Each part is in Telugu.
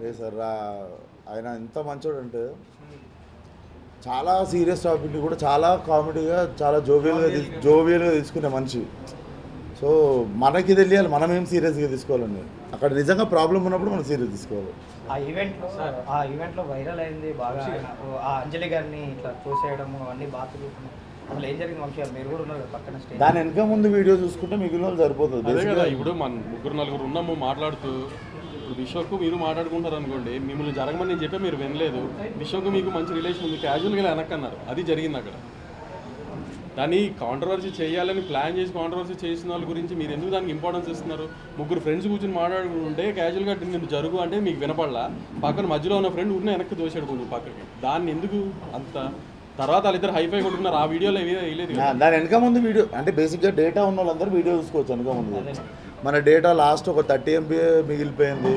లేదు సార్ ఆయన ఎంత మంచోడు అంటే చాలా సీరియస్ టాపిక్ని కూడా చాలా కామెడీగా చాలా జోవియల్గా జోవియల్గా తీసుకునే మనిషి. సో మనకి తెలియాలి మనం ఏం సీరియస్గా తీసుకోవాలండి అక్కడ నిజంగా ప్రాబ్లం ఉన్నప్పుడు మనం సీరియస్ తీసుకోవాలి. ఆ ఈవెంట్లో ఆ ఈవెంట్లో వైరల్ అయింది బాగా. ఆ అంజలి గారిని ఇట్లా చూసేయడము అవన్నీ బాగా అసలు ఏం జరిగింది వంశీ గారు? మీరు కూడా ఉన్నారు కదా పక్కన స్టేజ్. దాని వెనక ముందు వీడియో చూసుకుంటే మిగిలిన వాళ్ళు సరిపోతుంది అదే కదా Basically, ఇప్పుడు మన ముగ్గురు నలుగురు ఉన్నాము మాట్లాడుతూ ఇప్పుడు విశ్వకు మీరు మాట్లాడుకుంటారు అనుకోండి మిమ్మల్ని జరగమని నేను చెప్పే మీరు వినలేదు. విశ్వకు మీకు మంచి రిలేషన్ ఉంది క్యాజువల్గా వెనక్కి అన్నారు. అది జరిగింది అక్కడ. దాన్ని కాంట్రవర్సీ చేయాలని ప్లాన్ చేసి కాంట్రవర్సీ చేసిన వాళ్ళ గురించి మీరు ఎందుకు దానికి ఇంపార్టెన్స్ ఇస్తున్నారు? ముగ్గురు ఫ్రెండ్స్ కూర్చొని మాట్లాడుకుంటుంటే క్యాజువల్గా నేను జరుగు అంటే మీకు వినపడలా? పక్కన మధ్యలో ఉన్న ఫ్రెండ్ ఊరిని వెనక్కి దోశాడు కొంచెం పక్కకి. దాన్ని ఎందుకు అంత తర్వాత వాళ్ళిద్దరు హైఫై కొట్టుకున్నారు. ఆ వీడియోలో ఏవీ వేయలేదు దాని వెనక ముందు వీడియో అంటే బేసిక్గా డేటా ఉన్న వాళ్ళందరూ వీడియో చూసుకోవచ్చు వెనక ముందు. మన డేటా లాస్ట్ ఒక థర్టీ ఎంబీ మిగిలిపోయింది.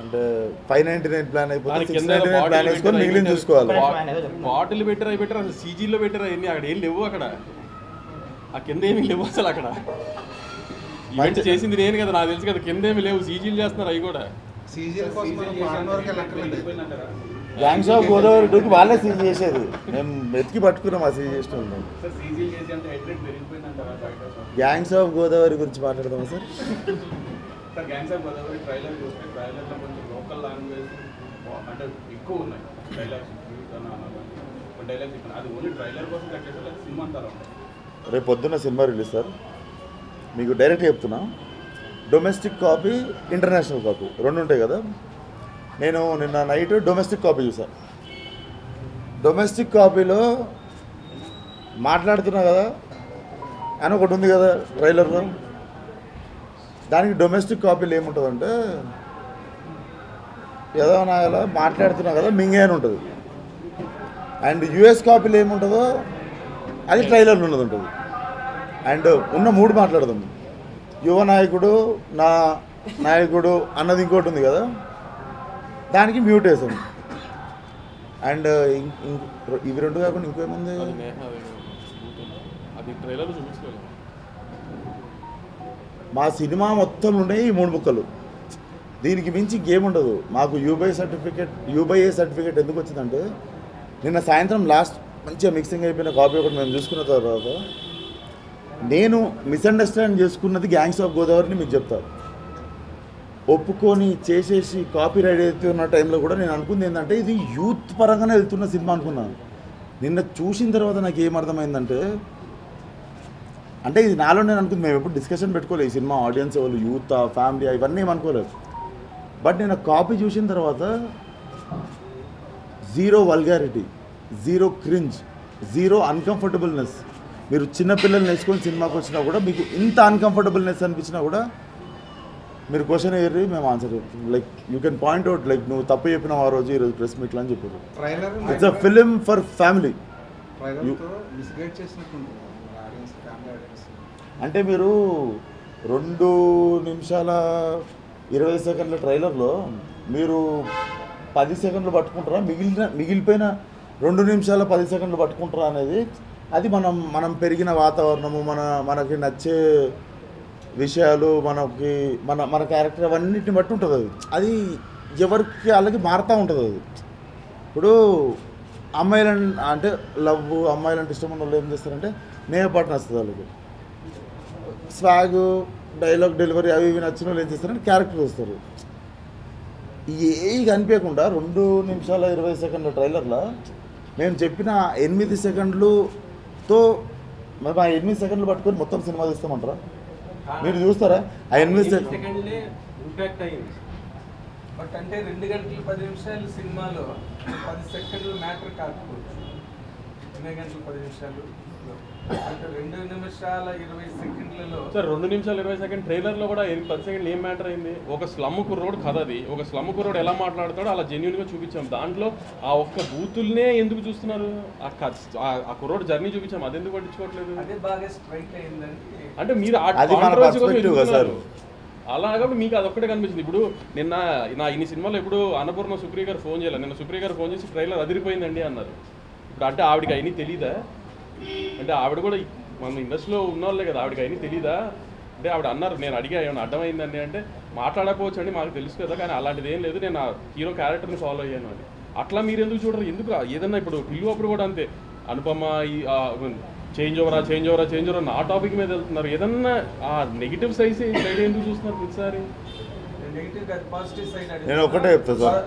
అంటే ఫైవ్ నైన్టీ నైన్ ప్లాన్ అయిపోతే దాని సిక్స్ కింద నైన్టీ నైన్ బాటిల్ ప్లాన్ వేసుకొని పెట్టారు, మిగిలిన. చూసుకోవాలి. బాటిల్ పెట్టారు అవి పెట్టారు. అసలు సీజీలో పెట్టారు అవన్నీ. అక్కడ ఏం లేవు అక్కడ. ఆ కింద ఏమీ లేవు అసలు అక్కడ. ఈవెంట్ చేసింది నేను కదా నాకు తెలుసు కదా కింద ఏమి లేవు. సీజీలు చేస్తున్నారు అవి కూడా. సీజీల కోసం గ్యాంగ్స్ ఆఫ్ గోదావరి టూకి వాళ్ళే సీజ్ చేసేది. మేము వెతికి పట్టుకున్నాం ఆ సీజ్ చేసిన. గ్యాంగ్స్ ఆఫ్ గోదావరి గురించి మాట్లాడదామా sir sir gangs of Godavari trailer చూస్తే ట్రైలర్లో కొంచెం లోకల్ లాంగ్వేజ్ అంటే ఎక్కువ ఉన్నాయి. డైలాగ్స్ డైలాగ్స్ ఇప్పుడు అది ఓన్లీ ట్రైలర్ కోసం కట్టేసారు సినిమా అంతా అలా ఉంది రేపు పొద్దున్న సినిమా రిలీజ్ సార్ మీకు డైరెక్ట్ చెప్తున్నా. డొమెస్టిక్ కాపీ ఇంటర్నేషనల్ కాపీ రెండు ఉంటాయి కదా? నేను నిన్న నైట్ డొమెస్టిక్ కాపీ చూసాను డొమెస్టిక్ కాపీలో మాట్లాడుతున్నా కదా అని ఒకటి ఉంది కదా ట్రైలర్లో. దానికి డొమెస్టిక్ కాపీలు ఏముంటుందంటే ఏదో నాయలా మాట్లాడుతున్నా కదా మింగే అని ఉంటుంది. అండ్ యుఎస్ కాపీలు ఏముంటుందో అది ట్రైలర్లో ఉన్నది ఉంటుంది అండ్ ఉన్న మూడు మాట్లాడదాం. యువ నాయకుడు నా నాయకుడు అన్నది ఇంకోటి ఉంది కదా దానికి మ్యూట్ వేసాం. అండ్ ఇవి రెండు కాకుండా ఇంకేముంది మా సినిమా మొత్తం ఉన్నాయి ఈ మూడు ముక్కలు. దీనికి మించి గేమ్ ఉండదు. మాకు యూబై సర్టిఫికేట్ యూబైఏ సర్టిఫికేట్ ఎందుకు వచ్చిందంటే నిన్న సాయంత్రం లాస్ట్ మంచిగా మిక్సింగ్ అయిపోయిన కాపీ ఒకటి మేము చూసుకున్న తర్వాత నేను మిస్అండర్స్టాండ్ చేసుకున్నది గ్యాంగ్స్ ఆఫ్ గోదావరిని మీకు చెప్తాను ఒప్పుకొని చేసేసి కాపీ రైడ్ అవుతున్న టైంలో కూడా నేను అనుకుంది ఏంటంటే ఇది యూత్ పరంగానే వెళ్తున్న సినిమా అనుకున్నాను. నిన్న చూసిన తర్వాత నాకు ఏం అర్థమైందంటే అంటే ఇది నాలో నేను అనుకుంది మేము ఎప్పుడు డిస్కషన్ పెట్టుకోలేదు. ఈ సినిమా ఆడియన్స్ వాళ్ళు యూత్ ఫ్యామిలీ ఇవన్నీ ఏం అనుకోలేదు. బట్ నేను కాపీ చూసిన తర్వాత zero vulgarity zero cringe zero uncomfortableness మీరు చిన్న పిల్లల్ని వేసుకొని సినిమాకి వచ్చినా కూడా మీకు ఇంత అన్కంఫర్టబుల్నెస్ అనిపించినా కూడా మీరు క్వశ్చన్ ఎయ్యి మేము ఆన్సర్ చెప్తాం like you can point out like నువ్వు తప్పు చెప్పినావు ఆ రోజు ఈరోజు ప్రెస్ మీట్లో అని చెప్పారు. It's a film for family అంటే మీరు రెండు నిమిషాల ఇరవై సెకండ్ల ట్రైలర్లో మీరు పది సెకండ్లు పట్టుకుంటారా? మిగిలిన మిగిలిపోయిన రెండు నిమిషాల పది సెకండ్లు పట్టుకుంటారా అనేది అది మనం మనం పెరిగిన వాతావరణము మన మనకి నచ్చే విషయాలు మనకి మన మన క్యారెక్టర్ అవన్నిటిని బట్టి ఉంటుంది అది. అది ఎవరికి వాళ్ళకి మారుతూ ఉంటుంది అది. ఇప్పుడు అమ్మాయిలు అంటే లవ్ అమ్మాయిలంటే ఇష్టం ఉన్న వాళ్ళు ఏం చేస్తారంటే నేహ పాట నచ్చుతుంది వాళ్ళకి. స్వాగ్ డైలాగ్ డెలివరీ అవి ఇవి నచ్చిన వాళ్ళు ఏం చేస్తారంటే క్యారెక్టర్ వస్తారు. ఏవి కనిపించకుండా రెండు నిమిషాల ఇరవై సెకండ్ల ట్రైలర్లో మేము చెప్పిన ఎనిమిది సెకండ్లుతో మరి ఆ ఎనిమిది సెకండ్లు పట్టుకొని మొత్తం సినిమా తీస్తామంటారా? మీరు చూస్తారా? ఆ ఎనిమిది సెకండ్ సెకండ్లే ఇంపాక్ట్ అయింది బట్ అంటే రెండు గంటల పది నిమిషాలు సినిమాలో పది సెకండ్లు మ్యాటర్ కాకపోవచ్చు. ఎన్ని గంటలు పది నిమిషాలు. అంటే రెండు నిమిషాల ఇరవై సెకండ్లలో సార్ రెండు నిమిషాలు ఇరవై సెకండ్ ట్రైలర్లో కూడా ఏం పది సెకండ్లు ఏం మ్యాటర్ అయింది? ఒక స్లమ్ కుర్రోడ్ కథ అది. ఒక స్లమ్ కుర్రోడ్ ఎలా మాట్లాడతాడో అలా జెన్యున్గా చూపించాం. దాంట్లో ఆ ఒక్క బూతుల్నే ఎందుకు చూస్తున్నారు? ఆ కుర్రోడ్ జర్నీ చూపించాం. అది ఎందుకు పట్టించుకోవట్లేదు? అదే బాగా స్ట్రైక్ అయిందని అంటే మీరు ఆ అది మన controversy కోసం perspective కదా ఎదుగుతున్నారు. సార్. అలా కాబట్టి మీకు అదొక్కటే కనిపించింది. ఇప్పుడు నిన్న నా ఇన్ని సినిమాలో ఎప్పుడు అన్నపూర్ణ సుప్రియ గారు ఫోన్ చేయాలి నిన్న సుప్రియ గారు ఫోన్ చేసి ట్రైలర్ అదిరిపోయిందండి అన్నారు. ఇప్పుడు అంటే ఆవిడకి అయినా తెలీదా? అంటే ఆవిడ కూడా మన ఇండస్ట్రీలో ఉన్న వాళ్ళే కదా ఆవిడకి అయినా తెలీదా? అంటే ఆవిడ అన్నారు నేను అడిగా ఏమైనా అర్థమైందండి అంటే మాట్లాడకపోవచ్చు అండి మాకు తెలుసు కదా కానీ అలాంటిది ఏం లేదు నేను ఆ హీరో క్యారెక్టర్ని ఫాలో అయ్యాను అని. అట్లా మీరు ఎందుకు చూడరు? ఎందుకు ఏదన్నా ఇప్పుడు పిల్లు అప్పుడు కూడా అంతే. అనుపమ ఈ చేంజ్ ఓవరా చేంజ్ ఓవరా చేంజ్ ఓవరా నా టాపిక్ మీద వెళ్తున్నారు. ఏదన్నా ఆ నెగిటివ్ సైజ్ సైడ్ ఎందుకు చూస్తున్నారు ప్రతిసారి? నెగిటివ్ కాదు పాజిటివ్ సైడ్ నేను ఒకటే చెప్తా సార్.